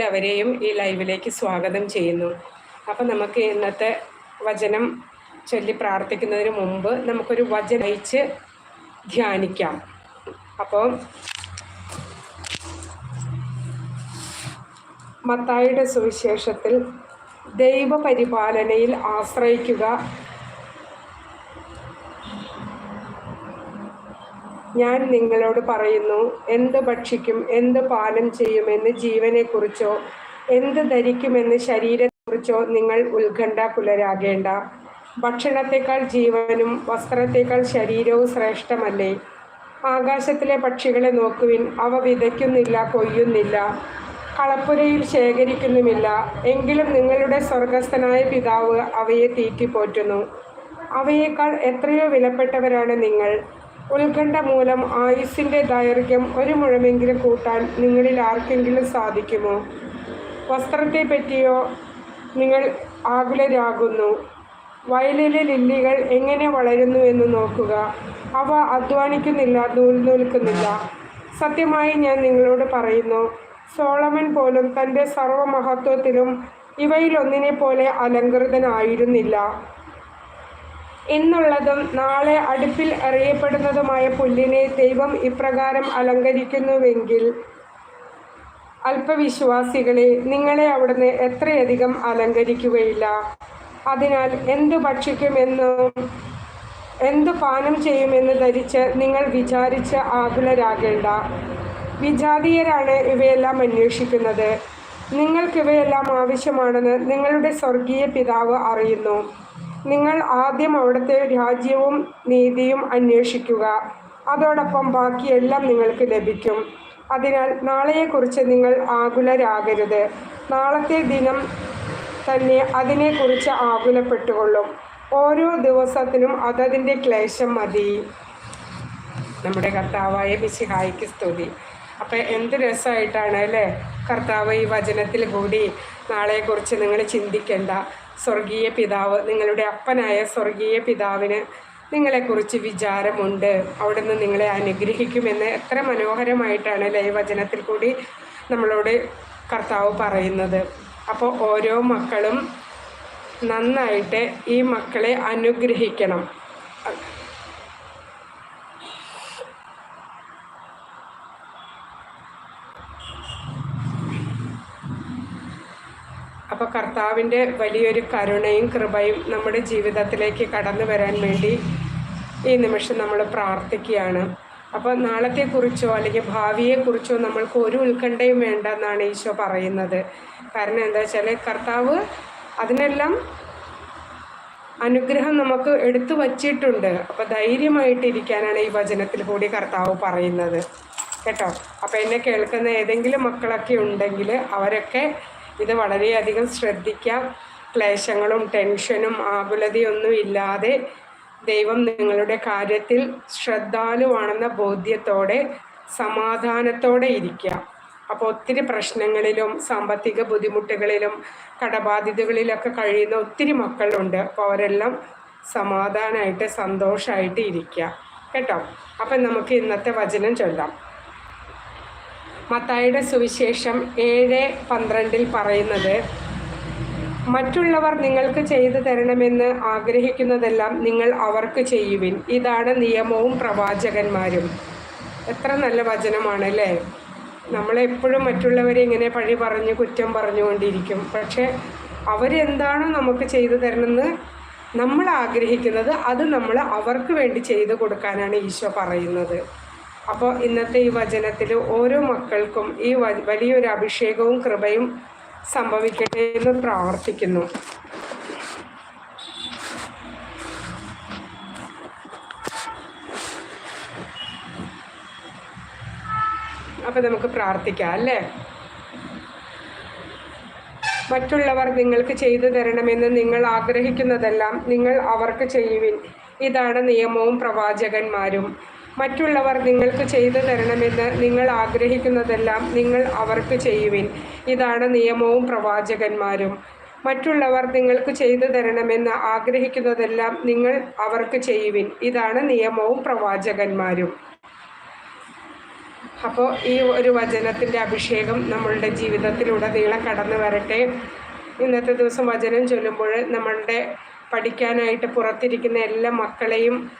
എല്ലാവരെയും ഈ ലൈവിലേക്ക് സ്വാഗതം ചെയ്യുന്നു. അപ്പം നമുക്ക് ഇന്നത്തെ വചനം ചൊല്ലി പ്രാർത്ഥിക്കുന്നതിന് മുമ്പ് നമുക്കൊരു വചനം അയച്ച് ധ്യാനിക്കാം. അപ്പോൾ മത്തായിയുടെ സുവിശേഷത്തിൽ ദൈവപരിപാലനയിൽ ആശ്രയിക്കുക ഞാൻ നിങ്ങളോട് പറയുന്നു എന്ത് ഭക്ഷിക്കും എന്ത് പാലം ചെയ്യുമെന്ന് ജീവനെക്കുറിച്ചോ എന്ത് ധരിക്കുമെന്ന് ശരീരത്തെക്കുറിച്ചോ നിങ്ങൾ ഉത്കണ്ഠ പുലരാകേണ്ട ഭക്ഷണത്തെക്കാൾ ജീവനും വസ്ത്രത്തെക്കാൾ ശരീരവും ശ്രേഷ്ഠമല്ലേ? ആകാശത്തിലെ പക്ഷികളെ നോക്കുവിൻ അവ വിതയ്ക്കുന്നില്ല കൊയ്യുന്നില്ല കളപ്പുരയിൽ ശേഖരിക്കുന്നുമില്ല എങ്കിലും നിങ്ങളുടെ സ്വർഗസ്ഥനായ പിതാവ് അവയെ തീറ്റിപ്പോറ്റുന്നു. അവയേക്കാൾ എത്രയോ വിലപ്പെട്ടവരാണ് നിങ്ങൾ. ഉത്കണ്ഠ മൂലം ആയുസ്സിന്റെ ദൈർഘ്യം ഒരു മുഴമെങ്കിലും കൂട്ടാൻ നിങ്ങളിൽ ആർക്കെങ്കിലും സാധിക്കുമോ? വസ്ത്രത്തെ പറ്റിയോ നിങ്ങൾ ആകുലരാകുന്നു. വയലിലെ ലില്ലികൾ എങ്ങനെ വളരുന്നു എന്ന് നോക്കുക. അവ അധ്വാനിക്കുന്നില്ല നൂൽ നൂൽക്കുന്നില്ല. സത്യമായി ഞാൻ നിങ്ങളോട് പറയുന്നു സോളമൻ പോലും തന്റെ സർവമഹത്വത്തിലും ഇവയിലൊന്നിനെ പോലെ അലങ്കൃതനായിരുന്നില്ല എന്നുള്ളതും നാളെ അടുപ്പിൽ അറിയപ്പെടുന്നതുമായ പുല്ലിനെ ദൈവം ഇപ്രകാരം അലങ്കരിക്കുന്നുവെങ്കിൽ അല്പവിശ്വാസികളെ നിങ്ങളെ അവിടുന്ന് എത്രയധികം അലങ്കരിക്കുകയില്ല. അതിനാൽ എന്തു ഭക്ഷിക്കുമെന്നും എന്തു പാനം ചെയ്യുമെന്ന് ധരിച്ച് നിങ്ങൾ വിചാരിച്ച് ആകുലരാകേണ്ട. വിജാതീയരാണ് ഇവയെല്ലാം അന്വേഷിക്കുന്നത്. നിങ്ങൾക്കിവയെല്ലാം ആവശ്യമാണെന്ന് നിങ്ങളുടെ സ്വർഗീയ പിതാവ് അറിയുന്നു. നിങ്ങൾ ആദ്യം അവിടുത്തെ രാജ്യവും നീതിയും അന്വേഷിക്കുക. അതോടൊപ്പം ബാക്കിയെല്ലാം നിങ്ങൾക്ക് ലഭിക്കും. അതിനാൽ നാളെയെക്കുറിച്ച് നിങ്ങൾ ആകുലരാകരുത്. നാളത്തെ ദിനം തന്നെ അതിനെക്കുറിച്ച് ആകുലപ്പെട്ടുകൊള്ളും. ഓരോ ദിവസത്തിനും അതതിന്റെ ക്ലേശം മതി. നമ്മുടെ കർത്താവായ മിശിഹായിക്ക് സ്തുതി. അപ്പം എന്ത് രസമായിട്ടാണ് അല്ലേ? കർത്താവ് ഈ വചനത്തിൽ കൂടി നാളെക്കുറിച്ച് നിങ്ങൾ ചിന്തിക്കേണ്ട. സ്വർഗീയ പിതാവ് നിങ്ങളുടെ അപ്പനായ സ്വർഗീയ പിതാവിന് നിങ്ങളെക്കുറിച്ച് വിചാരമുണ്ട്. അവിടുന്ന് നിങ്ങളെ അനുഗ്രഹിക്കുമെന്ന് എത്ര മനോഹരമായിട്ടാണ് ലൈവചനത്തിൽ വചനത്തിൽ കൂടി നമ്മളോട് കർത്താവ് പറയുന്നത്. അപ്പോൾ ഓരോ മക്കളും നന്നായിട്ട് ഈ മക്കളെ അനുഗ്രഹിക്കണം. അപ്പോൾ കർത്താവിന്റെ വലിയൊരു കരുണയും കൃപയും നമ്മുടെ ജീവിതത്തിലേക്ക് കടന്നു വരാൻ വേണ്ടി ഈ നിമിഷം നമ്മൾ പ്രാർത്ഥിക്കുകയാണ്. അപ്പോൾ നാളത്തെക്കുറിച്ചോ അല്ലെങ്കിൽ ഭാവിയെക്കുറിച്ചോ നമ്മൾക്ക് ഒരു ഉത്കണ്ഠയും വേണ്ട എന്നാണ് ഈശോ പറയുന്നത്. കാരണം എന്താ വെച്ചാൽ കർത്താവ് അതിനെല്ലാം അനുഗ്രഹം നമുക്ക് എടുത്തു വച്ചിട്ടുണ്ട്. അപ്പോൾ ധൈര്യമായിട്ടിരിക്കാനാണ് ഈ വചനത്തിൽ കൂടി കർത്താവ് പറയുന്നത്. കേട്ടോ? അപ്പോൾ എന്നെ കേൾക്കുന്ന ഏതെങ്കിലും മക്കളൊക്കെ ഉണ്ടെങ്കിൽ അവരൊക്കെ ഇത് വളരെയധികം ശ്രദ്ധിക്കാം. ക്ലേശങ്ങളും ടെൻഷനും ആകുലതയൊന്നും ഇല്ലാതെ ദൈവം നിങ്ങളുടെ കാര്യത്തിൽ ശ്രദ്ധാലുവാണെന്ന ബോധ്യത്തോടെ സമാധാനത്തോടെ ഇരിക്കാം. അപ്പോൾ ഒത്തിരി പ്രശ്നങ്ങളിലും സാമ്പത്തിക ബുദ്ധിമുട്ടുകളിലും കടബാധിതകളിലൊക്കെ കഴിയുന്ന ഒത്തിരി മക്കളുണ്ട്. അപ്പോൾ അവരെല്ലാം സമാധാനമായിട്ട് സന്തോഷമായിട്ട് ഇരിക്കുക കേട്ടോ? അപ്പം നമുക്ക് ഇന്നത്തെ വചനം ചൊല്ലാം. മത്തായുടെ സുവിശേഷം ഏഴ് പന്ത്രണ്ടിൽ പറയുന്നത് മറ്റുള്ളവർ നിങ്ങൾക്ക് ചെയ്തു തരണമെന്ന് ആഗ്രഹിക്കുന്നതെല്ലാം നിങ്ങൾ അവർക്ക് ചെയ്യുവിൻ. ഇതാണ് നിയമവും പ്രവാചകന്മാരും. എത്ര നല്ല വചനമാണ് അല്ലേ? നമ്മളെപ്പോഴും മറ്റുള്ളവരെ ഇങ്ങനെ പഴി പറഞ്ഞ് കുറ്റം പറഞ്ഞുകൊണ്ടിരിക്കും. പക്ഷേ അവരെന്താണോ നമുക്ക് ചെയ്തു തരണമെന്ന് നമ്മൾ ആഗ്രഹിക്കുന്നത് അത് നമ്മൾ അവർക്ക് വേണ്ടി ചെയ്തു കൊടുക്കാനാണ് ഈശോ പറയുന്നത്. അപ്പോൾ ഇന്നത്തെ ഈ വചനത്തിൽ ഓരോ മക്കൾക്കും ഈ വലിയൊരു അഭിഷേകവും കൃപയും സംഭവിക്കട്ടെ എന്ന് പ്രാർത്ഥിക്കുന്നു. അപ്പം നമുക്ക് പ്രാർത്ഥിക്കാം അല്ലേ? മറ്റുള്ളവർ നിങ്ങൾക്ക് ചെയ്തു തരണമെന്ന് നിങ്ങൾ ആഗ്രഹിക്കുന്നതെല്ലാം നിങ്ങൾ അവർക്ക് ചെയ്യുവിൻ. ഇതാണ് നിയമവും പ്രവാചകന്മാരും. മറ്റുള്ളവർ നിങ്ങൾക്ക് ചെയ്തു തരണമെന്ന് നിങ്ങൾ ആഗ്രഹിക്കുന്നതെല്ലാം നിങ്ങൾ അവർക്ക് ചെയ്യുവിൻ. ഇതാണ് നിയമവും പ്രവാചകന്മാരും. മറ്റുള്ളവർ നിങ്ങൾക്ക് ചെയ്തു തരണമെന്ന് ആഗ്രഹിക്കുന്നതെല്ലാം നിങ്ങൾ അവർക്ക് ചെയ്യുവിൻ. ഇതാണ് നിയമവും പ്രവാചകന്മാരും. അപ്പോൾ ഈ ഒരു വചനത്തിന്റെ അഭിഷേകം നമ്മളുടെ ജീവിതത്തിലുടനീളം കടന്നു വരട്ടെ. ഇന്നത്തെ ദിവസം വചനം ചൊല്ലുമ്പോൾ നമ്മളുടെ പഠിക്കാനായിട്ട് പുറത്തിരിക്കുന്ന എല്ലാ മക്കളെയും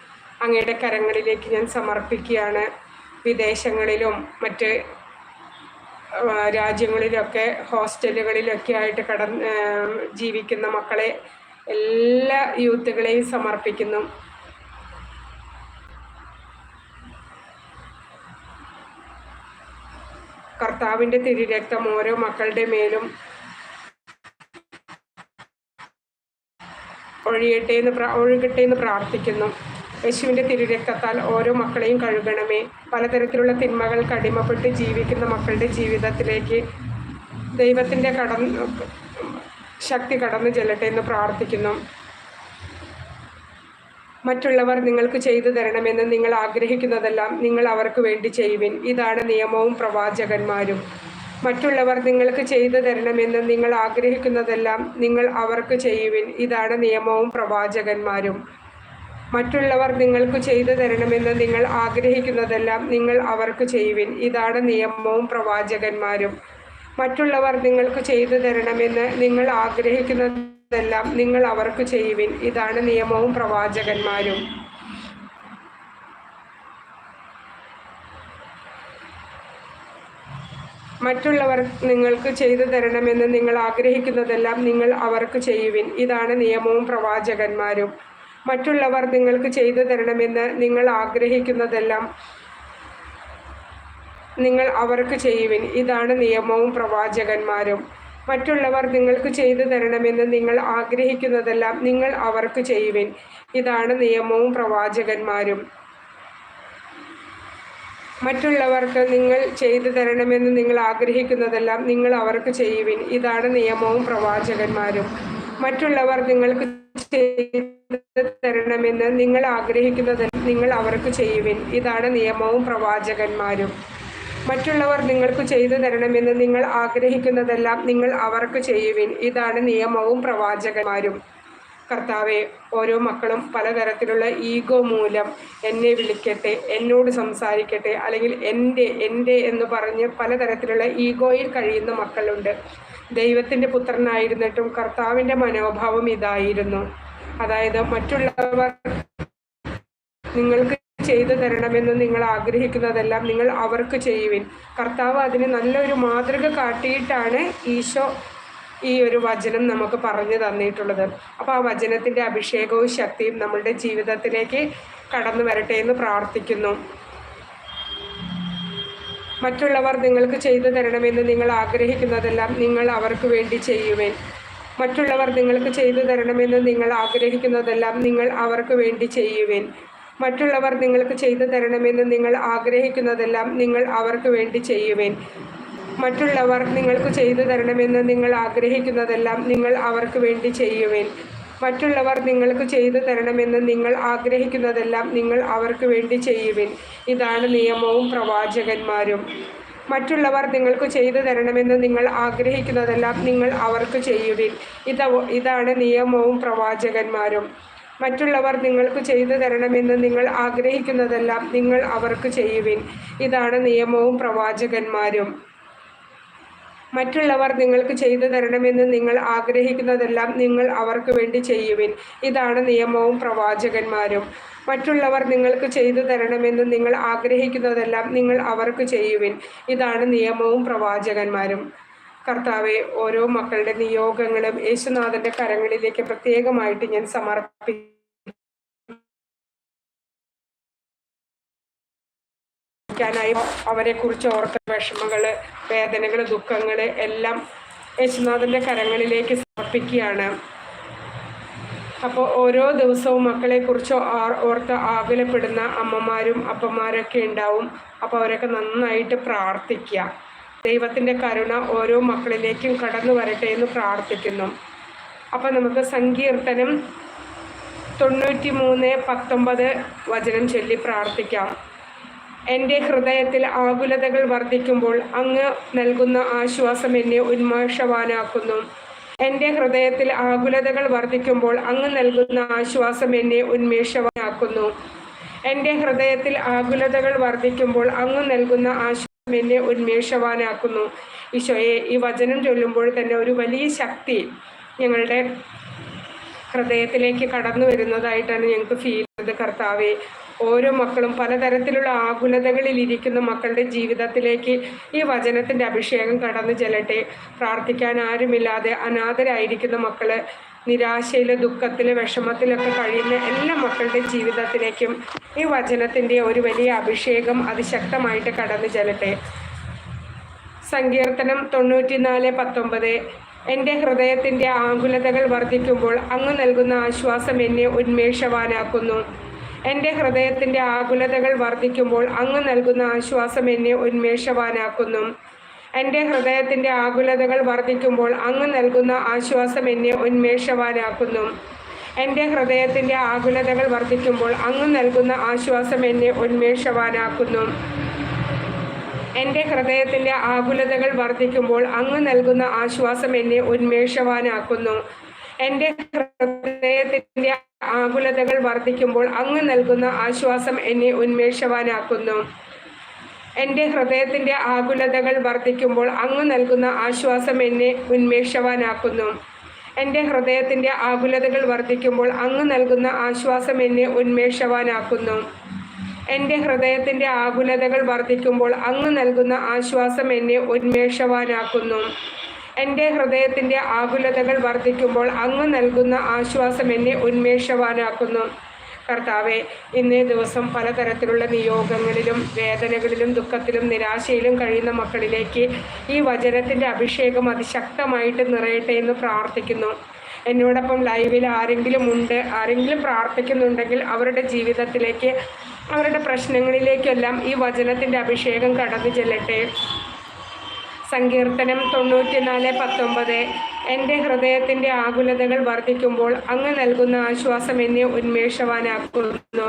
അങ്ങയുടെ കരങ്ങളിലേക്ക് ഞാൻ സമർപ്പിക്കുകയാണ്. വിദേശങ്ങളിലും മറ്റ് രാജ്യങ്ങളിലൊക്കെ ഹോസ്റ്റലുകളിലൊക്കെ ആയിട്ട് കടന്ന് ജീവിക്കുന്ന മക്കളെ എല്ലാ യൂത്തുകളെയും സമർപ്പിക്കുന്നു. കർത്താവിന്റെ തിരുരക്തം ഓരോ മക്കളുടെ മേലും ഒഴിയട്ടെ എന്ന് ഒഴുകട്ടെ എന്ന് പ്രാർത്ഥിക്കുന്നു. യേശുവിന്റെ തിരുരക്തത്താൽ ഓരോ മക്കളെയും കഴുകണമേ. പലതരത്തിലുള്ള തിന്മകൾക്ക് അടിമപ്പെട്ട് ജീവിക്കുന്ന മക്കളുടെ ജീവിതത്തിലേക്ക് ദൈവത്തിന്റെ കടന്ന് ശക്തി കടന്നു ചെല്ലട്ടെ എന്ന് പ്രാർത്ഥിക്കുന്നു. മറ്റുള്ളവർ നിങ്ങൾക്ക് ചെയ്തു തരണമെന്ന് നിങ്ങൾ ആഗ്രഹിക്കുന്നതെല്ലാം നിങ്ങൾ അവർക്ക് വേണ്ടി ചെയ്യുവിൻ. ഇതാണ് നിയമവും പ്രവാചകന്മാരും. മറ്റുള്ളവർ നിങ്ങൾക്ക് ചെയ്തു തരണമെന്ന് നിങ്ങൾ ആഗ്രഹിക്കുന്നതെല്ലാം നിങ്ങൾ അവർക്ക് ചെയ്യുവിൻ. ഇതാണ് നിയമവും പ്രവാചകന്മാരും. മറ്റുള്ളവർ നിങ്ങൾക്ക് ചെയ്തു തരണമെന്ന് നിങ്ങൾ ആഗ്രഹിക്കുന്നതെല്ലാം നിങ്ങൾ അവർക്ക് ചെയ്യുവിൻ. ഇതാണ് നിയമവും പ്രവാചകന്മാരും. മറ്റുള്ളവർ നിങ്ങൾക്ക് ചെയ്തു തരണമെന്ന് നിങ്ങൾ ആഗ്രഹിക്കുന്നതെല്ലാം നിങ്ങൾ അവർക്ക് ചെയ്യുവിൻ. ഇതാണ് നിയമവും പ്രവാചകന്മാരും. മറ്റുള്ളവർ നിങ്ങൾക്ക് ചെയ്തു തരണമെന്ന് നിങ്ങൾ ആഗ്രഹിക്കുന്നതെല്ലാം നിങ്ങൾ അവർക്ക് ചെയ്യുവിൻ. ഇതാണ് നിയമവും പ്രവാചകന്മാരും. മറ്റുള്ളവർ നിങ്ങൾക്ക് ചെയ്തു തരണമെന്ന് നിങ്ങൾ ആഗ്രഹിക്കുന്നതെല്ലാം നിങ്ങൾ അവർക്ക് ചെയ്യുവിൻ. ഇതാണ് നിയമവും പ്രവാചകന്മാരും. മറ്റുള്ളവർ നിങ്ങൾക്ക് ചെയ്തു തരണമെന്ന് നിങ്ങൾ ആഗ്രഹിക്കുന്നതെല്ലാം നിങ്ങൾ അവർക്ക് ചെയ്യുവിൻ. ഇതാണ് നിയമവും പ്രവാചകന്മാരും. മറ്റുള്ളവർക്ക് നിങ്ങൾ ചെയ്തു തരണമെന്ന് നിങ്ങൾ ആഗ്രഹിക്കുന്നതെല്ലാം നിങ്ങൾ അവർക്ക് ചെയ്യുവിൻ. ഇതാണ് നിയമവും പ്രവാചകന്മാരും. മറ്റുള്ളവർ നിങ്ങൾക്ക് ചെയ്തു തരണമെന്ന് നിങ്ങൾ ആഗ്രഹിക്കുന്നത് നിങ്ങൾ അവർക്ക് ചെയ്യുവിൻ. ഇതാണ് നിയമവും പ്രവാചകന്മാരും. മറ്റുള്ളവർ നിങ്ങൾക്ക് ചെയ്തു തരണമെന്ന് നിങ്ങൾ ആഗ്രഹിക്കുന്നതെല്ലാം നിങ്ങൾ അവർക്ക് ചെയ്യുവിൻ. ഇതാണ് നിയമവും പ്രവാചകന്മാരും. കർത്താവെ ഓരോ മക്കളും പലതരത്തിലുള്ള ഈഗോ മൂലം എന്നെ വിളിക്കട്ടെ എന്നോട് സംസാരിക്കട്ടെ അല്ലെങ്കിൽ എന്റെ എന്റെ എന്ന് പറഞ്ഞ് പലതരത്തിലുള്ള ഈഗോയിൽ കഴിയുന്ന മക്കളുണ്ട്. ദൈവത്തിന്റെ പുത്രനായിരുന്നിട്ടും കർത്താവിന്റെ മനോഭാവം ഇതായിരുന്നു. അതായത് മറ്റുള്ളവർ നിങ്ങൾക്ക് ചെയ്തു തരണമെന്ന് നിങ്ങൾ ആഗ്രഹിക്കുന്നതെല്ലാം നിങ്ങൾ അവർക്ക് ചെയ്യുവിൻ. കർത്താവ് അതിന് നല്ലൊരു മാതൃക കാട്ടിയിട്ടാണ് ഈശോ ഈ ഒരു വചനം നമുക്ക് പറഞ്ഞു തന്നിട്ടുള്ളത്. അപ്പോൾ ആ വചനത്തിന്റെ അഭിഷേകവും ശക്തിയും നമ്മളുടെ ജീവിതത്തിലേക്ക് കടന്നു വരട്ടെ എന്ന് പ്രാർത്ഥിക്കുന്നു. മറ്റുള്ളവർ നിങ്ങൾക്ക് ചെയ്തു തരണമെന്ന് നിങ്ങൾ ആഗ്രഹിക്കുന്നതെല്ലാം നിങ്ങൾ അവർക്ക് വേണ്ടി ചെയ്യുവേൻ. മറ്റുള്ളവർ നിങ്ങൾക്ക് ചെയ്തു തരണമെന്ന് നിങ്ങൾ ആഗ്രഹിക്കുന്നതെല്ലാം നിങ്ങൾ അവർക്ക് വേണ്ടി ചെയ്യുവിൻ. മറ്റുള്ളവർ നിങ്ങൾക്ക് ചെയ്തു തരണമെന്ന് നിങ്ങൾ ആഗ്രഹിക്കുന്നതെല്ലാം നിങ്ങൾ അവർക്ക് വേണ്ടി ചെയ്യുവിൻ. മറ്റുള്ളവർ നിങ്ങൾക്ക് ചെയ്തു തരണമെന്ന് നിങ്ങൾ ആഗ്രഹിക്കുന്നതെല്ലാം നിങ്ങൾ അവർക്ക് വേണ്ടി ചെയ്യുവിൻ. മറ്റുള്ളവർ നിങ്ങൾക്ക് ചെയ്തു തരണമെന്ന് നിങ്ങൾ ആഗ്രഹിക്കുന്നതെല്ലാം നിങ്ങൾ അവർക്ക് വേണ്ടി ചെയ്യുവിൻ. ഇതാണ് നിയമവും പ്രവാചകന്മാരും. മറ്റുള്ളവർ നിങ്ങൾക്ക് ചെയ്തു തരണമെന്ന് നിങ്ങൾ ആഗ്രഹിക്കുന്നതെല്ലാം നിങ്ങൾ അവർക്ക് ചെയ്യുവിൻ. ഇത ഇതാണ് നിയമവും പ്രവാചകന്മാരും. മറ്റുള്ളവർ നിങ്ങൾക്ക് ചെയ്തു തരണമെന്ന് നിങ്ങൾ ആഗ്രഹിക്കുന്നതെല്ലാം നിങ്ങൾ അവർക്ക് ചെയ്യുവിൻ. ഇതാണ് നിയമവും പ്രവാചകന്മാരും. മറ്റുള്ളവർ നിങ്ങൾക്ക് ചെയ്തു തരണമെന്ന് നിങ്ങൾ ആഗ്രഹിക്കുന്നതെല്ലാം നിങ്ങൾ അവർക്ക് വേണ്ടി ചെയ്യുവിൻ. ഇതാണ് നിയമവും പ്രവാചകന്മാരും. മറ്റുള്ളവർ നിങ്ങൾക്ക് ചെയ്തു തരണമെന്ന് നിങ്ങൾ ആഗ്രഹിക്കുന്നതെല്ലാം നിങ്ങൾ അവർക്ക് ചെയ്യുവിൻ. ഇതാണ് നിയമവും പ്രവാചകന്മാരും. കർത്താവെ ഓരോ മക്കളുടെ നിയോഗങ്ങളും യേശുനാഥന്റെ കരങ്ങളിലേക്ക് പ്രത്യേകമായിട്ട് ഞാൻ സമർപ്പിക്കും അവരെ അവരെക്കുറിച്ച് ഓർത്ത വിഷമങ്ങൾ വേദനകൾ ദുഃഖങ്ങൾ എല്ലാം യേശുനാഥന്റെ കരങ്ങളിലേക്ക് സമർപ്പിക്കുകയാണ്. അപ്പോൾ ഓരോ ദിവസവും മക്കളെക്കുറിച്ച് ഓർത്ത് ആകുലപ്പെടുന്ന അമ്മമാരും അപ്പന്മാരൊക്കെ ഉണ്ടാവും. അപ്പോൾ അവരൊക്കെ നന്നായിട്ട് പ്രാർത്ഥിക്കുക. ദൈവത്തിന്റെ കരുണ ഓരോ മക്കളിലേക്കും കടന്നു വരട്ടെ എന്ന് പ്രാർത്ഥിക്കുന്നു. അപ്പോൾ നമുക്ക് സങ്കീർത്തനം തൊണ്ണൂറ്റി മൂന്ന് പത്തൊമ്പത് വചനം ചൊല്ലി പ്രാർത്ഥിക്കാം. എന്റെ ഹൃദയത്തിൽ ആകുലതകൾ വർദ്ധിക്കുമ്പോൾ അങ്ങ് നൽകുന്ന ആശ്വാസം എന്നെ ഉന്മേഷവാനാക്കുന്നു. എന്റെ ഹൃദയത്തിൽ ആകുലതകൾ വർദ്ധിക്കുമ്പോൾ അങ്ങ് നൽകുന്ന ആശ്വാസം എന്നെ ഉന്മേഷവാനാക്കുന്നു. എന്റെ ഹൃദയത്തിൽ ആകുലതകൾ വർദ്ധിക്കുമ്പോൾ അങ്ങ് നൽകുന്ന ആശ്വാസം എന്നെ ഉന്മേഷവാനാക്കുന്നു. ഈശോയെ ഈ വചനം ചൊല്ലുമ്പോൾ തന്നെ ഒരു വലിയ ശക്തി ഞങ്ങളുടെ ഹൃദയത്തിലേക്ക് കടന്നു വരുന്നതായിട്ടാണ് ഞങ്ങൾക്ക് ഫീൽ കർത്താവെ ഓരോ മക്കളും പലതരത്തിലുള്ള ആകുലതകളിൽ ഇരിക്കുന്ന മക്കളുടെ ജീവിതത്തിലേക്ക് ഈ വചനത്തിന്റെ അഭിഷേകം കടന്നു ചെല്ലട്ടെ. പ്രാർത്ഥിക്കാൻ ആരുമില്ലാതെ അനാഥരായിരിക്കുന്ന മക്കൾ നിരാശയിലെ ദുഃഖത്തിലെ വിഷമത്തിലൊക്കെ കഴിയുന്ന എല്ലാ മക്കളുടെ ജീവിതത്തിലേക്കും ഈ വചനത്തിന്റെ ഒരു വലിയ അഭിഷേകം അതിശക്തമായിട്ട് കടന്നു ചെല്ലട്ടെ. സങ്കീർത്തനം തൊണ്ണൂറ്റിനാല് പത്തൊമ്പത് എന്റെ ഹൃദയത്തിന്റെ ആകുലതകൾ വർദ്ധിക്കുമ്പോൾ അങ്ങ് നൽകുന്ന ആശ്വാസം എന്നെ ഉന്മേഷവാനാക്കുന്നു. എന്റെ ഹൃദയത്തിന്റെ ആകുലതകൾ വർദ്ധിക്കുമ്പോൾ അങ്ങ് നൽകുന്ന ആശ്വാസം എന്നെ ഉന്മേഷവാനാക്കുന്നു. എന്റെ ഹൃദയത്തിന്റെ ആകുലതകൾ വർദ്ധിക്കുമ്പോൾ അങ്ങ് നൽകുന്ന ആശ്വാസം എന്നെ ഉന്മേഷവാനാക്കുന്നു. എന്റെ ഹൃദയത്തിന്റെ ആകുലതകൾ വർദ്ധിക്കുമ്പോൾ അങ്ങ് നൽകുന്ന ആശ്വാസം എന്നെ ഉന്മേഷവാനാക്കുന്നു. എന്റെ ഹൃദയത്തിന്റെ ആകുലതകൾ വർദ്ധിക്കുമ്പോൾ അങ്ങ് നൽകുന്ന ആശ്വാസം എന്നെ ഉന്മേഷവാനാക്കുന്നു. എന്റെ ഹൃദയത്തിന്റെ ആകുലതകൾ വർദ്ധിക്കുമ്പോൾ അങ്ങ് നൽകുന്ന ആശ്വാസം എന്നെ ഉന്മേഷവാനാക്കുന്നു. എന്റെ ഹൃദയത്തിന്റെ ആകുലതകൾ വർദ്ധിക്കുമ്പോൾ അങ്ങ് നൽകുന്ന ആശ്വാസം എന്നെ ഉന്മേഷവാനാക്കുന്നു. എന്റെ ഹൃദയത്തിന്റെ ആകുലതകൾ വർദ്ധിക്കുമ്പോൾ അങ്ങ് നൽകുന്ന ആശ്വാസം എന്നെ ഉന്മേഷവാനാക്കുന്നു. എന്റെ ഹൃദയത്തിന്റെ ആകുലതകൾ വർദ്ധിക്കുമ്പോൾ അങ്ങ് നൽകുന്ന ആശ്വാസം എന്നെ ഉന്മേഷവാനാക്കുന്നു. എന്റെ ഹൃദയത്തിന്റെ ആകുലതകൾ വർദ്ധിക്കുമ്പോൾ അങ്ങ് നൽകുന്ന ആശ്വാസം എന്നെ ഉന്മേഷവാനാക്കുന്നു. കർത്താവെ ഇന്നേ ദിവസം പലതരത്തിലുള്ള നിയോഗങ്ങളിലും വേദനകളിലും ദുഃഖത്തിലും നിരാശയിലും കഴിയുന്ന മക്കളിലേക്ക് ഈ വചനത്തിന്റെ അഭിഷേകം അതിശക്തമായിട്ട് നിറയട്ടെ എന്ന് പ്രാർത്ഥിക്കുന്നു. എന്നോടൊപ്പം ലൈവിൽ ആരെങ്കിലും ഉണ്ട് ആരെങ്കിലും പ്രാർത്ഥിക്കുന്നുണ്ടെങ്കിൽ അവരുടെ ജീവിതത്തിലേക്ക് അവരുടെ പ്രശ്നങ്ങളിലേക്കെല്ലാം ഈ വചനത്തിന്റെ അഭിഷേകം കടന്നു ചെല്ലട്ടെ. സങ്കീർത്തനം തൊണ്ണൂറ്റിനാല് പത്തൊമ്പത്. എന്റെ ഹൃദയത്തിന്റെ ആകുലതകൾ വർദ്ധിക്കുമ്പോൾ അങ്ങ് നൽകുന്ന ആശ്വാസം എന്നെ ഉന്മേഷവാനാക്കുന്നു.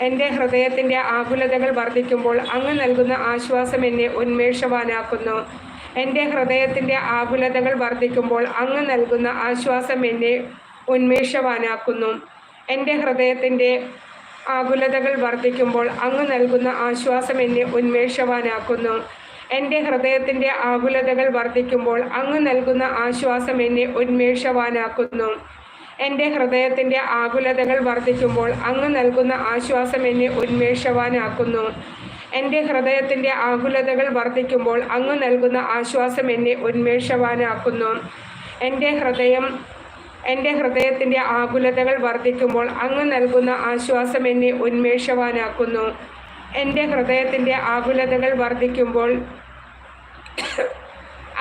എന്റെ ഹൃദയത്തിന്റെ ആകുലതകൾ വർദ്ധിക്കുമ്പോൾ അങ്ങ് നൽകുന്ന ആശ്വാസം എന്നെ ഉന്മേഷവാനാക്കുന്നു. എന്റെ ഹൃദയത്തിന്റെ ആകുലതകൾ വർദ്ധിക്കുമ്പോൾ അങ്ങ് നൽകുന്ന ആശ്വാസം എന്നെ ഉന്മേഷവാനാക്കുന്നു. എന്റെ ഹൃദയത്തിന്റെ ആകുലതകൾ വർദ്ധിക്കുമ്പോൾ അങ്ങ് നൽകുന്ന ആശ്വാസം എന്നെ ഉന്മേഷവാനാക്കുന്നു. എന്റെ ഹൃദയത്തിന്റെ ആകുലതകൾ വർദ്ധിക്കുമ്പോൾ അങ്ങ് നൽകുന്ന ആശ്വാസം എന്നെ ഉന്മേഷവാനാക്കുന്നു. എന്റെ ഹൃദയത്തിന്റെ ആകുലതകൾ വർദ്ധിക്കുമ്പോൾ അങ്ങ് നൽകുന്ന ആശ്വാസം എന്നെ ഉന്മേഷവാനാക്കുന്നു. എന്റെ ഹൃദയത്തിന്റെ ആകുലതകൾ വർദ്ധിക്കുമ്പോൾ അങ്ങ് നൽകുന്ന ആശ്വാസം എന്നെ ഉന്മേഷവാനാക്കുന്നു. എന്റെ ഹൃദയം എന്റെ ഹൃദയത്തിന്റെ ആകുലതകൾ വർദ്ധിക്കുമ്പോൾ അങ്ങ് നൽകുന്ന ആശ്വാസം എന്നെ ഉന്മേഷവാനാക്കുന്നു. എന്റെ ഹൃദയത്തിന്റെ ആകുലതകൾ വർദ്ധിക്കുമ്പോൾ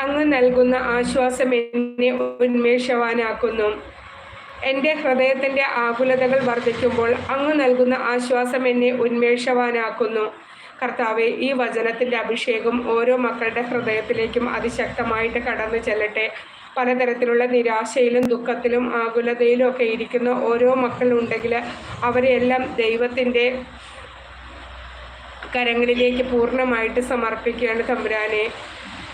അങ്ങ് നൽകുന്ന ആശ്വാസം എന്നെ ഉന്മേഷവാനാക്കുന്നു. എന്റെ ഹൃദയത്തിന്റെ ആകുലതകൾ വർദ്ധിക്കുമ്പോൾ അങ്ങ് നൽകുന്ന ആശ്വാസം എന്നെ ഉന്മേഷവാനാക്കുന്നു. കർത്താവെ ഈ വചനത്തിന്റെ അഭിഷേകം ഓരോ മക്കളുടെ ഹൃദയത്തിലേക്കും അതിശക്തമായിട്ട് കടന്നു ചെല്ലട്ടെ പലതരത്തിലുള്ള നിരാശയിലും ദുഃഖത്തിലും ആകുലതയിലും ഒക്കെ ഇരിക്കുന്ന ഓരോ മക്കളുണ്ടെങ്കിൽ അവരെല്ലാം ദൈവത്തിന്റെ കരങ്ങളിലേക്ക് പൂർണമായിട്ട് സമർപ്പിക്കുകയാണ് തമ്പുരാനെ.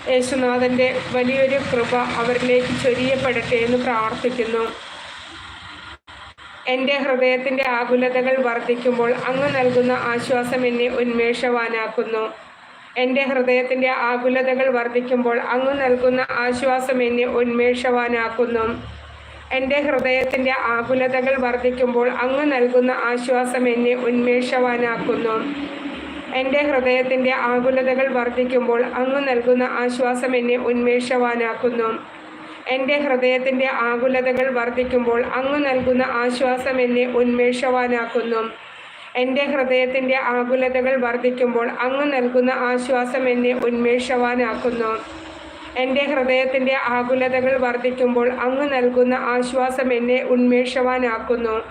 യേശുനാഥന്റെ വലിയൊരു കൃപ അവരിലേക്ക് ചൊരിയപ്പെടട്ടെ എന്ന് പ്രാർത്ഥിക്കുന്നു. എന്റെ ഹൃദയത്തിന്റെ ആകുലതകൾ വർദ്ധിക്കുമ്പോൾ അങ്ങ് നൽകുന്ന ആശ്വാസം എന്നെ ഉന്മേഷവാനാക്കുന്നു. എന്റെ ഹൃദയത്തിന്റെ ആകുലതകൾ വർദ്ധിക്കുമ്പോൾ അങ്ങ് നൽകുന്ന ആശ്വാസം എന്നെ ഉന്മേഷവാനാക്കുന്നു. എന്റെ ഹൃദയത്തിന്റെ ആകുലതകൾ വർദ്ധിക്കുമ്പോൾ അങ്ങ് നൽകുന്ന ആശ്വാസം എന്നെ ഉന്മേഷവാനാക്കുന്നു. എന്റെ ഹൃദയത്തിന്റെ ആകുലതകൾ വർദ്ധിക്കുമ്പോൾ അങ്ങ് നൽകുന്ന ആശ്വാസം എന്നെ ഉന്മേഷവാനാക്കുന്നു. എന്റെ ഹൃദയത്തിന്റെ ആകുലതകൾ വർദ്ധിക്കുമ്പോൾ അങ്ങ് നൽകുന്ന ആശ്വാസം എന്നെ ഉന്മേഷവാനാക്കുന്നു. എന്റെ ഹൃദയത്തിന്റെ ആകുലതകൾ വർദ്ധിക്കുമ്പോൾ അങ്ങ് നൽകുന്ന ആശ്വാസം എന്നെ ഉന്മേഷവാനാക്കുന്നു. എന്റെ ഹൃദയത്തിന്റെ ആകുലതകൾ വർദ്ധിക്കുമ്പോൾ അങ്ങ് നൽകുന്ന ആശ്വാസം എന്നെ ഉന്മേഷവാനാക്കുന്നു.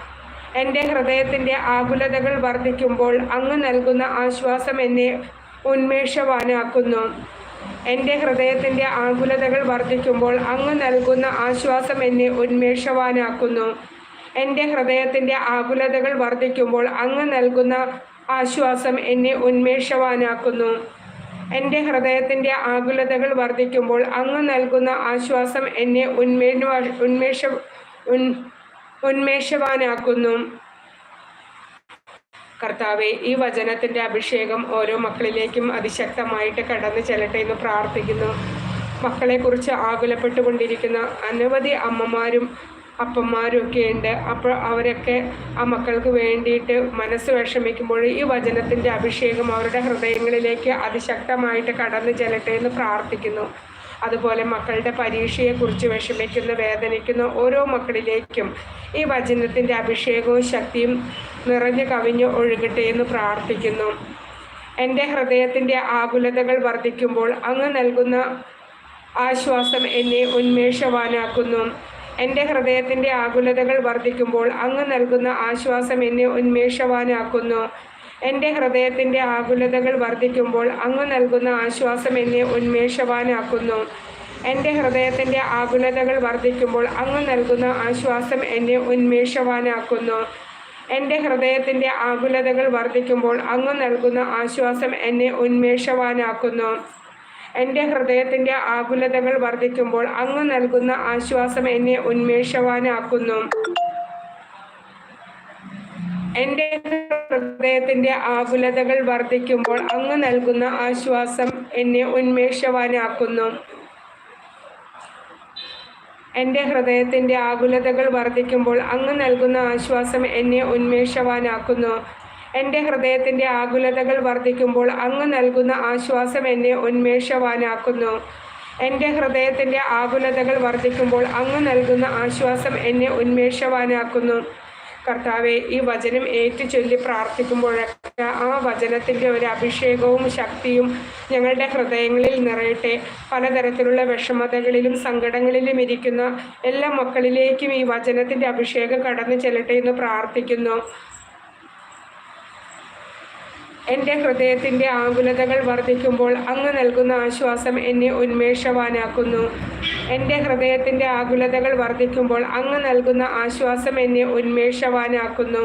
എന്റെ ഹൃദയത്തിന്റെ ആകുലതകൾ വർദ്ധിക്കുമ്പോൾ അങ്ങ് നൽകുന്ന ആശ്വാസം എന്നെ ഉന്മേഷവാനാക്കുന്നു. എന്റെ ഹൃദയത്തിന്റെ ആകുലതകൾ വർദ്ധിക്കുമ്പോൾ അങ്ങ് നൽകുന്ന ആശ്വാസം എന്നെ ഉന്മേഷവാനാക്കുന്നു. എന്റെ ഹൃദയത്തിന്റെ ആകുലതകൾ വർദ്ധിക്കുമ്പോൾ അങ്ങ് നൽകുന്ന ആശ്വാസം എന്നെ ഉന്മേഷവാനാക്കുന്നു. എന്റെ ഹൃദയത്തിന്റെ ആകുലതകൾ വർദ്ധിക്കുമ്പോൾ അങ്ങ് നൽകുന്ന ആശ്വാസം എന്നെ ഉന്മേ ഉന്മേഷ ഉൻ ഉന്മേഷവാനാക്കുന്നു. കർത്താവെ ഈ വചനത്തിന്റെ അഭിഷേകം ഓരോ മക്കളിലേക്കും അതിശക്തമായിട്ട് കടന്നു ചെല്ലട്ടെ എന്ന് പ്രാർത്ഥിക്കുന്നു. മക്കളെക്കുറിച്ച് ആകുലപ്പെട്ടുകൊണ്ടിരിക്കുന്ന അനവധി അമ്മമാരും അപ്പന്മാരും ഒക്കെ ഉണ്ട്. അപ്പോൾ അവരൊക്കെ ആ മക്കൾക്ക് വേണ്ടിയിട്ട് മനസ്സ് വിഷമിക്കുമ്പോൾ ഈ വചനത്തിന്റെ അഭിഷേകം അവരുടെ ഹൃദയങ്ങളിലേക്ക് അതിശക്തമായിട്ട് കടന്നു ചെല്ലട്ടെ എന്ന് പ്രാർത്ഥിക്കുന്നു. അതുപോലെ മക്കളുടെ പരീക്ഷയെക്കുറിച്ച് വിഷമിക്കുന്ന വേദനിക്കുന്ന ഓരോ മക്കളിലേക്കും ഈ വചനത്തിന്റെ അഭിഷേകവും ശക്തിയും നിറഞ്ഞു കവിഞ്ഞ് ഒഴുകട്ടെ എന്ന് പ്രാർത്ഥിക്കുന്നു. എന്റെ ഹൃദയത്തിന്റെ ആകുലതകൾ വർദ്ധിക്കുമ്പോൾ അങ്ങ് നൽകുന്ന ആശ്വാസം എന്നെ ഉന്മേഷവാനാക്കുന്നു. എന്റെ ഹൃദയത്തിന്റെ ആകുലതകൾ വർദ്ധിക്കുമ്പോൾ അങ്ങ് നൽകുന്ന ആശ്വാസം എന്നെ ഉന്മേഷവാനാക്കുന്നു. എന്റെ ഹൃദയത്തിന്റെ ആകുലതകൾ വർദ്ധിക്കുമ്പോൾ അങ്ങ് നൽകുന്ന ആശ്വാസം എന്നെ ഉന്മേഷവാനാക്കുന്നു. എന്റെ ഹൃദയത്തിന്റെ ആകുലതകൾ വർദ്ധിക്കുമ്പോൾ അങ്ങ് നൽകുന്ന ആശ്വാസം എന്നെ ഉന്മേഷവാനാക്കുന്നു. എന്റെ ഹൃദയത്തിന്റെ ആകുലതകൾ വർദ്ധിക്കുമ്പോൾ അങ്ങ് നൽകുന്ന ആശ്വാസം എന്നെ ഉന്മേഷവാനാക്കുന്നു. എന്റെ ഹൃദയത്തിന്റെ ആകുലതകൾ വർദ്ധിക്കുമ്പോൾ അങ്ങ് നൽകുന്ന ആശ്വാസം എന്നെ ഉന്മേഷവാനാക്കുന്നു. എന്റെ ഹൃദയത്തിന്റെ ആകുലതകൾ വർദ്ധിക്കുമ്പോൾ അങ്ങ് നൽകുന്ന ആശ്വാസം എന്നെ ഉന്മേഷവാനാക്കുന്നു. എന്റെ ഹൃദയത്തിന്റെ ആകുലതകൾ വർദ്ധിക്കുമ്പോൾ അങ്ങ് നൽകുന്ന ആശ്വാസം എന്നെ ഉന്മേഷവാനാക്കുന്നു. എന്റെ ഹൃദയത്തിന്റെ ആകുലതകൾ വർദ്ധിക്കുമ്പോൾ അങ്ങ് നൽകുന്ന ആശ്വാസം എന്നെ ഉന്മേഷവാനാക്കുന്നു. എന്റെ ഹൃദയത്തിന്റെ ആകുലതകൾ വർദ്ധിക്കുമ്പോൾ അങ്ങ് നൽകുന്ന ആശ്വാസം എന്നെ ഉന്മേഷവാനാക്കുന്നു. കർത്താവെ ഈ വചനം ഏറ്റു ചൊല്ലി പ്രാർത്ഥിക്കുമ്പോഴൊക്കെ ആ വചനത്തിന്റെ ഒരു അഭിഷേകവും ശക്തിയും ഞങ്ങളുടെ ഹൃദയങ്ങളിൽ നിറയട്ടെ. പലതരത്തിലുള്ള വിഷമതകളിലും സങ്കടങ്ങളിലും ഇരിക്കുന്ന എല്ലാ മക്കളിലേക്കും ഈ വചനത്തിന്റെ അഭിഷേകം കടന്നു ചെല്ലട്ടെ എന്ന് പ്രാർത്ഥിക്കുന്നു. എന്റെ ഹൃദയത്തിന്റെ ആകുലതകൾ വർദ്ധിക്കുമ്പോൾ അങ്ങ് നൽകുന്ന ആശ്വാസം എന്നെ ഉന്മേഷവാനാക്കുന്നു. എന്റെ ഹൃദയത്തിന്റെ ആകുലതകൾ വർദ്ധിക്കുമ്പോൾ അങ്ങ് നൽകുന്ന ആശ്വാസം എന്നെ ഉന്മേഷവാനാക്കുന്നു.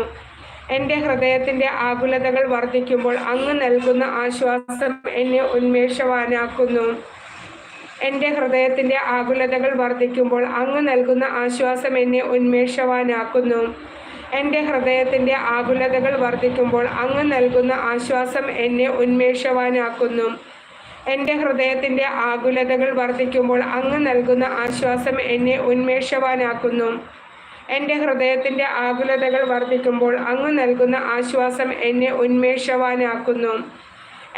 എന്റെ ഹൃദയത്തിന്റെ ആകുലതകൾ വർദ്ധിക്കുമ്പോൾ അങ്ങ് നൽകുന്ന ആശ്വാസം എന്നെ ഉന്മേഷവാനാക്കുന്നു. എന്റെ ഹൃദയത്തിന്റെ ആകുലതകൾ വർദ്ധിക്കുമ്പോൾ അങ്ങ് നൽകുന്ന ആശ്വാസം എന്നെ ഉന്മേഷവാനാക്കുന്നു. എന്റെ ഹൃദയത്തിന്റെ ആകുലതകൾ വർദ്ധിക്കുമ്പോൾ അങ്ങ് നൽകുന്ന ആശ്വാസം എന്നെ ഉന്മേഷവാനാക്കുന്നു. എന്റെ ഹൃദയത്തിന്റെ ആകുലതകൾ വർദ്ധിക്കുമ്പോൾ അങ്ങ് നൽകുന്ന ആശ്വാസം എന്നെ ഉന്മേഷവാനാക്കുന്നു. എന്റെ ഹൃദയത്തിന്റെ ആകുലതകൾ വർദ്ധിക്കുമ്പോൾ അങ്ങ് നൽകുന്ന ആശ്വാസം എന്നെ ഉന്മേഷവാനാക്കുന്നു.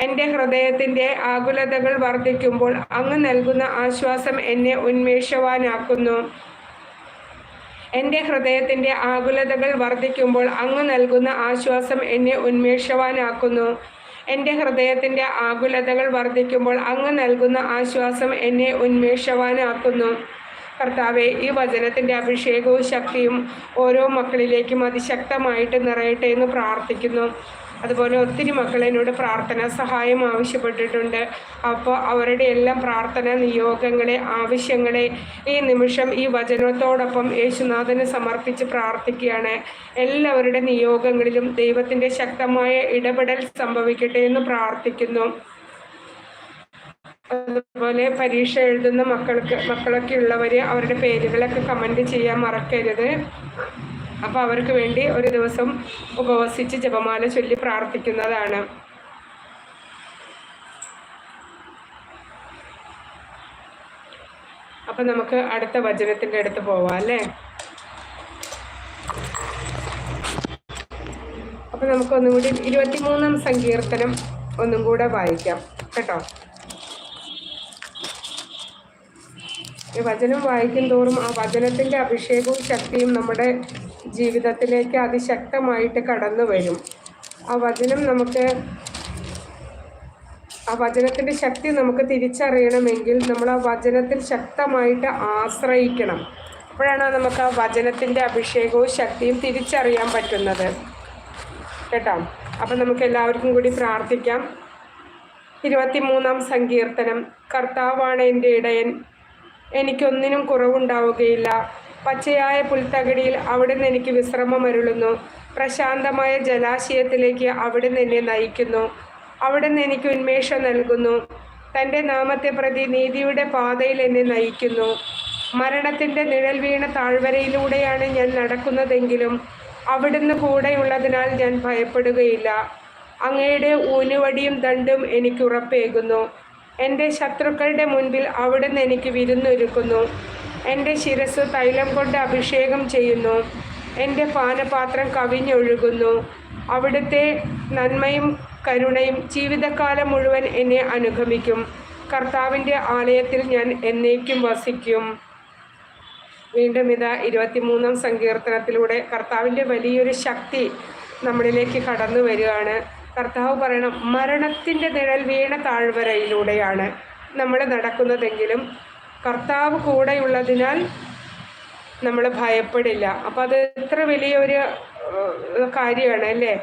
എന്റെ ഹൃദയത്തിന്റെ ആകുലതകൾ വർദ്ധിക്കുമ്പോൾ അങ്ങ് നൽകുന്ന ആശ്വാസം എന്നെ ഉന്മേഷവാനാക്കുന്നു. എന്റെ ഹൃദയത്തിന്റെ ആകുലതകൾ വർദ്ധിക്കുമ്പോൾ അങ്ങ് നൽകുന്ന ആശ്വാസം എന്നെ ഉന്മേഷവാനാക്കുന്നു. എന്റെ ഹൃദയത്തിന്റെ ആകുലതകൾ വർദ്ധിക്കുമ്പോൾ അങ്ങ് നൽകുന്ന ആശ്വാസം എന്നെ ഉന്മേഷവാനാക്കുന്നു. കർത്താവെ ഈ വചനത്തിന്റെ അഭിഷേകവും ശക്തിയും ഓരോ മക്കളിലേക്കും അതിശക്തമായിട്ട് നിറയട്ടെ എന്ന് പ്രാർത്ഥിക്കുന്നു. അതുപോലെ ഒത്തിരി മക്കൾ എന്നോട് പ്രാർത്ഥന സഹായം ആവശ്യപ്പെട്ടിട്ടുണ്ട്. അപ്പോൾ അവരുടെ എല്ലാം പ്രാർത്ഥന നിയോഗങ്ങളെ ആവശ്യങ്ങളെ ഈ നിമിഷം ഈ വചനത്തോടൊപ്പം യേശുനാഥന് സമർപ്പിച്ച് പ്രാർത്ഥിക്കുകയാണ്. എല്ലാവരുടെ നിയോഗങ്ങളിലും ദൈവത്തിന്റെ ശക്തമായ ഇടപെടൽ സംഭവിക്കട്ടെ എന്ന് പ്രാർത്ഥിക്കുന്നു. അതുപോലെ പരീക്ഷ എഴുതുന്ന മക്കൾക്ക് മക്കളൊക്കെ ഉള്ളവർ അവരുടെ പേരുകളൊക്കെ കമന്റ് ചെയ്യാൻ മറക്കരുത്. അപ്പോൾ അവർക്ക് വേണ്ടി ഒരു ദിവസം ഉപവസിച്ച് ജപമാല ചൊല്ലി പ്രാർത്ഥിക്കുന്നതാണ്. അപ്പം നമുക്ക് അടുത്ത വചനത്തിന്റെ അടുത്ത് പോവാം അല്ലേ? അപ്പം നമുക്ക് ഒന്നും കൂടി ഇരുപത്തിമൂന്നാം സങ്കീർത്തനം ഒന്നും കൂടെ വായിക്കാം കേട്ടോ. ഈ വചനം വായിക്കും തോറും ആ വചനത്തിന്റെ അഭിഷേകവും ശക്തിയും നമ്മുടെ ജീവിതത്തിലേക്ക് അതിശക്തമായിട്ട് കടന്നു വരും. ആ വചനം നമുക്ക് ആ വചനത്തിന്റെ ശക്തി നമുക്ക് തിരിച്ചറിയണമെങ്കിൽ നമ്മൾ ആ വചനത്തിൽ ശക്തമായിട്ട് ആശ്രയിക്കണം. അപ്പോഴാണ് നമുക്ക് ആ വചനത്തിന്റെ അഭിഷേകവും ശക്തിയും തിരിച്ചറിയാൻ പറ്റുന്നത്. കേട്ടോ? അപ്പം നമുക്ക് എല്ലാവർക്കും കൂടി പ്രാർത്ഥിക്കാം. ഇരുപത്തിമൂന്നാം സങ്കീർത്തനം. കർത്താവാണ് എന്റെ ഇടയൻ. എനിക്കൊന്നിനും കുറവുണ്ടാവുകയില്ല. പച്ചയായ പുൽത്തകടിയിൽ അവിടുന്ന് എനിക്ക് വിശ്രമം അരുളുന്നു. പ്രശാന്തമായ ജലാശയത്തിലേക്ക് അവിടുന്ന് എന്നെ നയിക്കുന്നു. അവിടുന്ന് എനിക്ക് ഉന്മേഷം നൽകുന്നു. തന്റെ നാമത്തെ പ്രതി നീതിയുടെ പാതയിൽ എന്നെ നയിക്കുന്നു. മരണത്തിന്റെ നിഴൽ വീണ താഴ്വരയിലൂടെയാണ് ഞാൻ നടക്കുന്നതെങ്കിലും അവിടുന്ന് കൂടെയുള്ളതിനാൽ ഞാൻ ഭയപ്പെടുകയില്ല. അങ്ങയുടെ ഊനുവടിയും ദണ്ടും എനിക്ക് ഉറപ്പേകുന്നു. എന്റെ ശത്രുക്കളുടെ മുൻപിൽ അവിടുന്ന് എനിക്ക് വിരുന്നൊരുക്കുന്നു. എന്റെ ശിരസ് തൈലം കൊണ്ട് അഭിഷേകം ചെയ്യുന്നു. എന്റെ പാനപാത്രം കവിഞ്ഞൊഴുകുന്നു. അവിടുത്തെ നന്മയും കരുണയും ജീവിതകാലം മുഴുവൻ എന്നെ അനുഗമിക്കും. കർത്താവിന്റെ ആലയത്തിൽ ഞാൻ എന്നേക്കും വസിക്കും. വീണ്ടും ഇതാ ഇരുപത്തിമൂന്നാം സങ്കീർത്തനത്തിലൂടെ കർത്താവിന്റെ വലിയൊരു ശക്തി നമ്മളിലേക്ക് കടന്നു വരികയാണ്. കർത്താവ് പറയണം മരണത്തിന്റെ നിഴൽ വീണ താഴ്വരയിലൂടെയാണ് നമ്മൾ നടക്കുന്നതെങ്കിലും കർത്താവ് കൂടെയുള്ളതിനാൽ നമ്മൾ ഭയപ്പെടില്ല. അപ്പം അത് എത്ര വലിയൊരു കാര്യമാണ് അല്ലേ?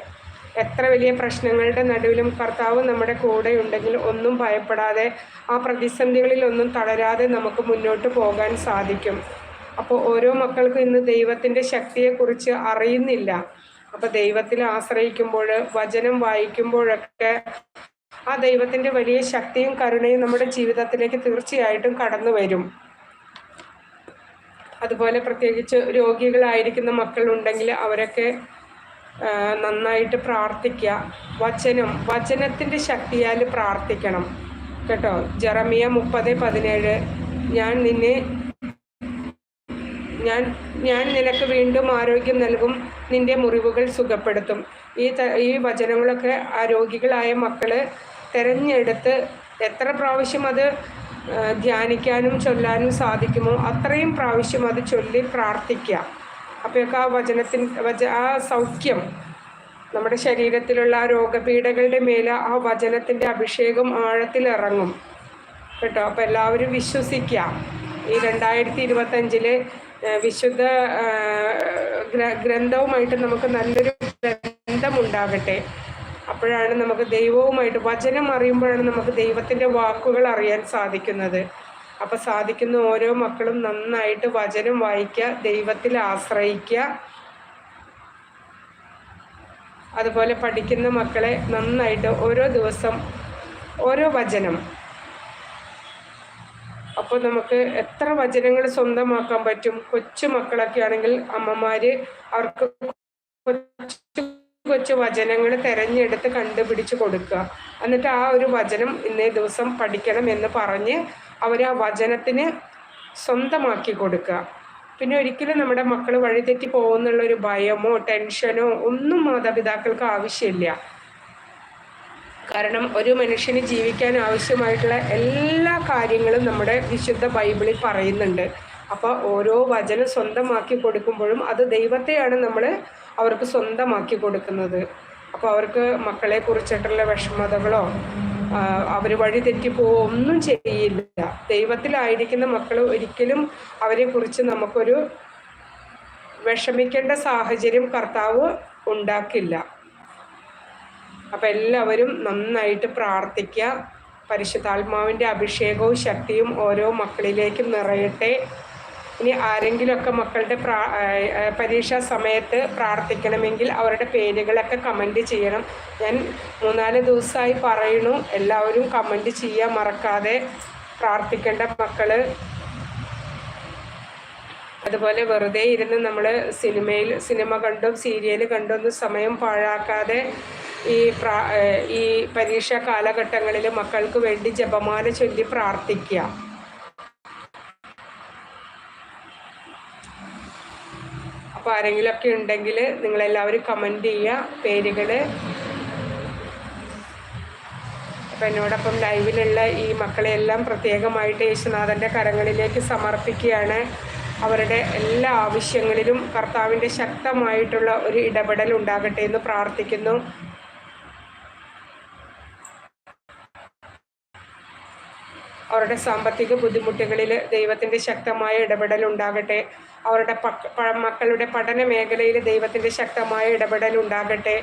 എത്ര വലിയ പ്രശ്നങ്ങളുടെ നടുവിലും കർത്താവ് നമ്മുടെ കൂടെ ഉണ്ടെങ്കിൽ ഒന്നും ഭയപ്പെടാതെ ആ പ്രതിസന്ധികളിൽ ഒന്നും തളരാതെ നമുക്ക് മുന്നോട്ട് പോകാൻ സാധിക്കും. അപ്പോൾ ഓരോ മക്കൾക്കും ഇന്ന് ദൈവത്തിന്റെ ശക്തിയെക്കുറിച്ച് അറിയുന്നില്ല. അപ്പോൾ ദൈവത്തിൽ ആശ്രയിക്കുമ്പോൾ വചനം വായിക്കുമ്പോഴൊക്കെ ആ ദൈവത്തിന്റെ വലിയ ശക്തിയും കരുണയും നമ്മുടെ ജീവിതത്തിലേക്ക് തീർച്ചയായിട്ടും കടന്നു വരും. അതുപോലെ പ്രത്യേകിച്ച് രോഗികളായിരിക്കുന്ന മക്കളുണ്ടെങ്കിൽ അവരൊക്കെ നന്നായിട്ട് പ്രാർത്ഥിക്കുക. വചനം വചനത്തിന്റെ ശക്തിയാൽ പ്രാർത്ഥിക്കണം. കേട്ടോ? ജറമിയ മുപ്പത് പതിനേഴ്. ഞാൻ നിന്നെ ഞാൻ ഞാൻ നിനക്ക് വീണ്ടും ആരോഗ്യം നൽകും നിന്റെ മുറിവുകൾ സുഖപ്പെടുത്തും. ഈ ഈ വചനങ്ങളൊക്കെ ആ രോഗികളായ മക്കൾ തിരഞ്ഞെടുത്ത് എത്ര പ്രാവശ്യം അത് ധ്യാനിക്കാനും ചൊല്ലാനും സാധിക്കുമോ അത്രയും പ്രാവശ്യം അത് ചൊല്ലി പ്രാർത്ഥിക്കുക. അപ്പോഴൊക്കെ ആ വചനത്തിൻ വച ആ സൗഖ്യം നമ്മുടെ ശരീരത്തിലുള്ള ആ രോഗപീഠകളുടെ മേലെ ആ വചനത്തിന്റെ അഭിഷേകം ആഴത്തിലിറങ്ങും കേട്ടോ? അപ്പോൾ എല്ലാവരും വിശ്വസിക്കുക. ഈ രണ്ടായിരത്തി ഇരുപത്തഞ്ചിൽ വിശുദ്ധ ഗ്രന്ഥവുമായിട്ട് നമുക്ക് നല്ലൊരു ബന്ധമുണ്ടാകട്ടെ. അപ്പോഴാണ് നമുക്ക് ദൈവവുമായിട്ട് വചനം അറിയുമ്പോഴാണ് നമുക്ക് ദൈവത്തിന്റെ വാക്കുകൾ അറിയാൻ സാധിക്കുന്നത്. അപ്പം സാധിക്കുന്ന ഓരോ മക്കളും നന്നായിട്ട് വചനം വായിക്കുക ദൈവത്തിൽ ആശ്രയിക്കുക. അതുപോലെ പഠിക്കുന്ന മക്കളെ നന്നായിട്ട് ഓരോ ദിവസം ഓരോ വചനം. അപ്പോൾ നമുക്ക് എത്ര വചനങ്ങൾ സ്വന്തമാക്കാൻ പറ്റും? കൊച്ചു മക്കളൊക്കെ ആണെങ്കിൽ അമ്മമാർ അവർക്ക് കൊച്ചു കൊച്ചു വചനങ്ങൾ തിരഞ്ഞെടുത്ത് കണ്ടുപിടിച്ച് കൊടുക്കുക. എന്നിട്ട് ആ ഒരു വചനം ഇന്നേ ദിവസം പഠിക്കണം എന്ന് പറഞ്ഞ് അവർ ആ വചനത്തിന് സ്വന്തമാക്കി കൊടുക്കുക. പിന്നെ ഒരിക്കലും നമ്മുടെ മക്കൾ വഴിതെറ്റി പോകുന്നുള്ളൊരു ഭയമോ ടെൻഷനോ ഒന്നും മാതാപിതാക്കൾക്ക് ആവശ്യമില്ല. കാരണം ഒരു മനുഷ്യന് ജീവിക്കാൻ ആവശ്യമായിട്ടുള്ള എല്ലാ കാര്യങ്ങളും നമ്മുടെ വിശുദ്ധ ബൈബിളിൽ പറയുന്നുണ്ട്. അപ്പോൾ ഓരോ വചനം സ്വന്തമാക്കി കൊടുക്കുമ്പോഴും അത് ദൈവത്തെയാണ് നമ്മൾ അവർക്ക് സ്വന്തമാക്കി കൊടുക്കുന്നത്. അപ്പോൾ അവർക്ക് മക്കളെ കുറിച്ചിട്ടുള്ള വിഷമതകളോ അവർ വഴി തെറ്റിപ്പോവോ ഒന്നും ചെയ്യില്ല. ദൈവത്തിലായിരിക്കുന്ന മക്കൾ ഒരിക്കലും അവരെക്കുറിച്ച് നമുക്കൊരു വിഷമിക്കേണ്ട സാഹചര്യം കർത്താവ് ഉണ്ടാക്കില്ല. അപ്പം എല്ലാവരും നന്നായിട്ട് പ്രാർത്ഥിക്കുക പരിശുദ്ധാത്മാവിന്റെ അഭിഷേകവും ശക്തിയും ഓരോ മക്കളിലേക്കും നിറയട്ടെ. ഇനി ആരെങ്കിലുമൊക്കെ മക്കളുടെ പ്രാ പരീക്ഷാ സമയത്ത് പ്രാർത്ഥിക്കണമെങ്കിൽ അവരുടെ പേരുകളൊക്കെ കമന്റ് ചെയ്യണം. ഞാൻ മൂന്നാൽ ദിവസമായി പറയണു എല്ലാവരും കമന്റ് ചെയ്യാൻ മറക്കാതെ പ്രാർത്ഥിക്കേണ്ട മക്കൾ അതുപോലെ വെറുതെ ഇരുന്ന് നമ്മൾ സിനിമയിൽ സിനിമ കണ്ടും സീരിയൽ കണ്ടൊന്നും സമയം പാഴാക്കാതെ ഈ പ്രാ ഈ പരീക്ഷാ കാലഘട്ടങ്ങളിൽ മക്കൾക്ക് വേണ്ടി ജപമാല ചൊല്ലി പ്രാർത്ഥിക്കുക. അപ്പോൾ ആരെങ്കിലുമൊക്കെ ഉണ്ടെങ്കിൽ നിങ്ങളെല്ലാവരും കമന്റ് ചെയ്യുക പേരുകൾ അപ്പം എന്നോടൊപ്പം ലൈവിലുള്ള ഈ മക്കളെയെല്ലാം പ്രത്യേകമായിട്ട് യേശുനാഥന്റെ കരങ്ങളിലേക്ക് സമർപ്പിക്കുകയാണ്. അവരുടെ എല്ലാ ആവശ്യങ്ങളിലും കർത്താവിന്റെ ശക്തമായിട്ടുള്ള ഒരു ഇടപെടൽ ഉണ്ടാകട്ടെ എന്ന് പ്രാർത്ഥിക്കുന്നു. അവരുടെ സാമ്പത്തിക ബുദ്ധിമുട്ടുകളിൽ ദൈവത്തിന്റെ ശക്തമായ ഇടപെടൽ ഉണ്ടാകട്ടെ. അവരുടെ മക്കളുടെ പഠന മേഖലയിൽ ദൈവത്തിന്റെ ശക്തമായ ഇടപെടൽ ഉണ്ടാകട്ടെ.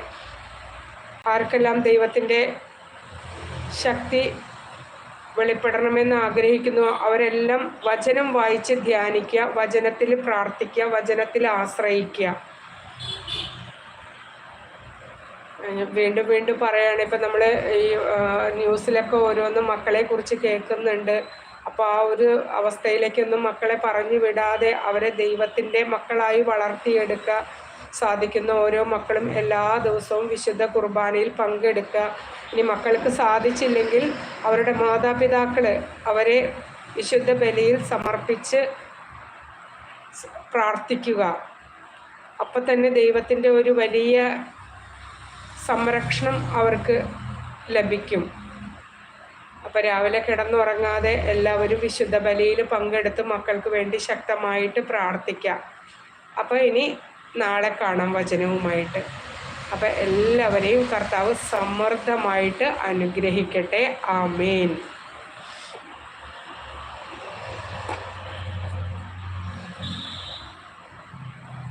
ആർക്കെല്ലാം ദൈവത്തിന്റെ ശക്തി വെളിപ്പെടണമെന്ന് ആഗ്രഹിക്കുന്നു അവരെല്ലാം വചനം വായിച്ച് ധ്യാനിക്കുക വചനത്തിൽ പ്രാർത്ഥിക്കുക വചനത്തിൽ ആശ്രയിക്കുക. വീണ്ടും വീണ്ടും പറയുകയാണ് ഇപ്പം നമ്മൾ ഈ ന്യൂസിലൊക്കെ ഓരോന്നും മക്കളെ കുറിച്ച് കേൾക്കുന്നുണ്ട്. അപ്പോൾ ആ ഒരു അവസ്ഥയിലേക്കൊന്നും മക്കളെ പറഞ്ഞു വിടാതെ അവരെ ദൈവത്തിന്റെ മക്കളായി വളർത്തിയെടുക്കുക സാധിക്കുന്ന ഓരോ മക്കളും എല്ലാ ദിവസവും വിശുദ്ധ കുർബാനയിൽ പങ്കെടുക്കുക. ഇനി മക്കൾക്ക് സാധിച്ചില്ലെങ്കിൽ അവരുടെ മാതാപിതാക്കൾ അവരെ വിശുദ്ധ ബലിയിൽ സമർപ്പിച്ച് പ്രാർത്ഥിക്കുക. അപ്പം തന്നെ ദൈവത്തിന്റെ ഒരു വലിയ സംരക്ഷണം അവർക്ക് ലഭിക്കും. അപ്പോൾ രാവിലെ കിടന്നുറങ്ങാതെ എല്ലാവരും വിശുദ്ധ ബലിയിൽ പങ്കെടുത്ത് മക്കൾക്ക് വേണ്ടി ശക്തമായിട്ട് പ്രാർത്ഥിക്കാം. അപ്പോൾ ഇനി നാളെ കാണാം വചനവുമായിട്ട്. അപ്പോൾ എല്ലാവരെയും കർത്താവ് സമൃദ്ധമായിട്ട് അനുഗ്രഹിക്കട്ടെ. ആമേൻ.